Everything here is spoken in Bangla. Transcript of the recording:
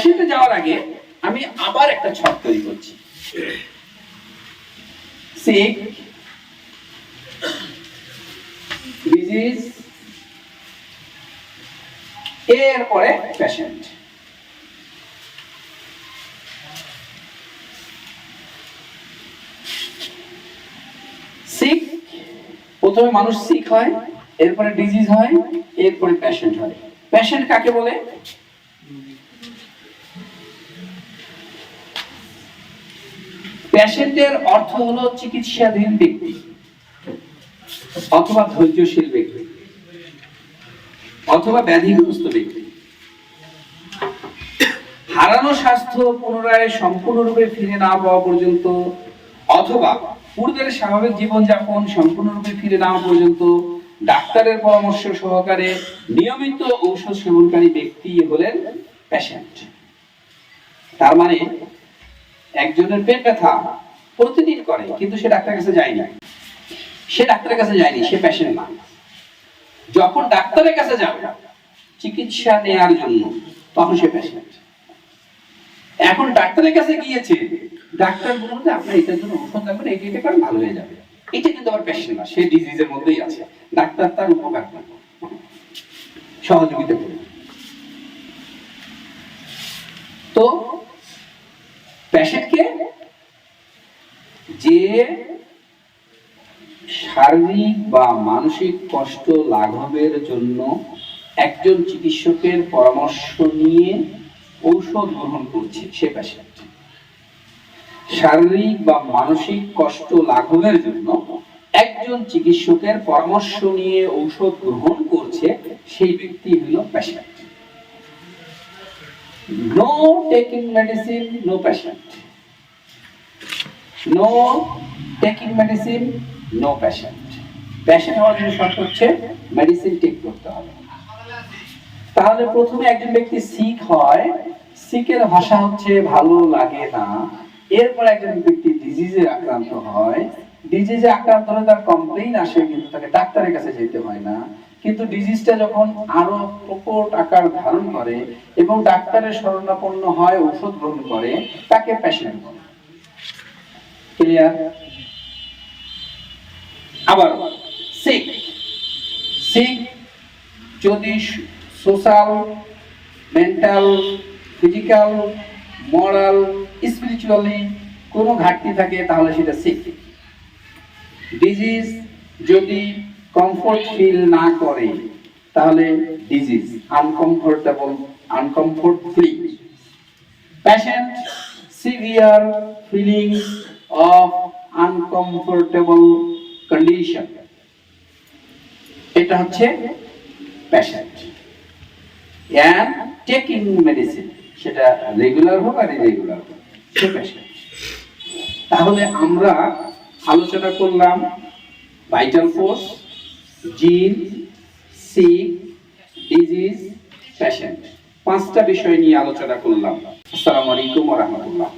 প্যাশেন্টে যাওয়ার আগে আমি আবার একটা ছক তৈরি করছি। সিক ডিজিজ এর পরে পেশেন্ট সিক প্রথমে মানুষ সিক হয়, এরপরে ডিজিজ হয়, এরপরে পেশেন্ট হয়। পেশেন্ট কাকে বলে? পেশেন্টের অর্থ হলো চিকিৎসাধীন ব্যক্তি অথবা ধৈর্যশীল ব্যক্তি অথবা ব্যাধিগ্রস্ত ব্যক্তি। হারানো স্বাস্থ্য পুনরায় সম্পূর্ণরূপে ফিরে না পাওয়া পর্যন্ত অথবা পূর্বের স্বাভাবিক জীবনযাপন সম্পূর্ণরূপে ফিরে না পর্যন্ত ডাক্তারের পরামর্শ সহকারে নিয়মিত ঔষধ সেবনকারী ব্যক্তি হলেন প্যাশেন্ট তার মানে একজনের পেট ব্যথা প্রতিদিন করে কিন্তু সে ডাক্তারের কাছে যায়নি সে ডাক্তারের কাছে যায়নি সে পেশেন্ট না। যখন ডাক্তারের কাছে যাবে চিকিৎসা নেয়ার জন্য তখন সে পেশেন্ট এখন ডাক্তারের কাছে গিয়েছে ডাক্তার বলতে আপনার এটার জন্য ওষুধ লাগবে না, এটা এটা করেন ভালো হয়ে যাবে। এটা কিন্তু আবার পেশেন্ট না সে ডিজিজের মধ্যেই আছে। ডাক্তার তার উপকার করবে সহযোগিতা করবে তো যে শারীরিক বা মানসিক কষ্ট লাঘবের জন্য একজন চিকিৎসকের পরামর্শ নিয়ে ঔষধ গ্রহণ করছে সে পেশেন্ট শারীরিক বা মানসিক কষ্ট লাঘবের জন্য একজন চিকিৎসকের পরামর্শ নিয়ে ঔষধ গ্রহণ করছে সেই ব্যক্তি হল patient no taking medicine no patient no taking medicine no patient patient হওয়ার জন্য শর্ত হচ্ছে মেডিসিন টেক করতে হবে। তাহলে প্রথমে একজন ব্যক্তি সিক হয় সিকের ভাষা হচ্ছে ভালো লাগে না। এরপর একজন ব্যক্তি ডিজিজে আক্রান্ত হয়। ডিজিজে আক্রান্ত হলে তার কমপ্লেইন আসে, কিন্তু তাকে ডাক্তারের কাছে যেতে হয় না। কিন্তু ডিজিজটা যখন আরও প্রকট আকার ধারণ করে এবং ডাক্তারের শরণাপন্ন হয় ঔষধ গ্রহণ করে, তাকে পেশেন্ট বলে। ক্লিয়ার আবার সিক সিক যদি social, mental, physical, moral, spiritually কোনো ঘাটতি থাকে, তাহলে সেটা সিক ডিজিজ যদি কমফোর্ট ফিল না করে, তাহলে disease, uncomfortable, uncomfort feel. Patient, severe feelings of uncomfortable condition এটা হচ্ছে প্যাশেন্ট অ্যান্ড টেকিং মেডিসিন সেটা রেগুলার হোক আর ইরেগুলার হোক, সে তাহলে আমরা আলোচনা করলাম vital force gene sick disease patient পাঁচটা বিষয় নিয়ে আলোচনা করলাম। আসসালামু আলাইকুম ওয়া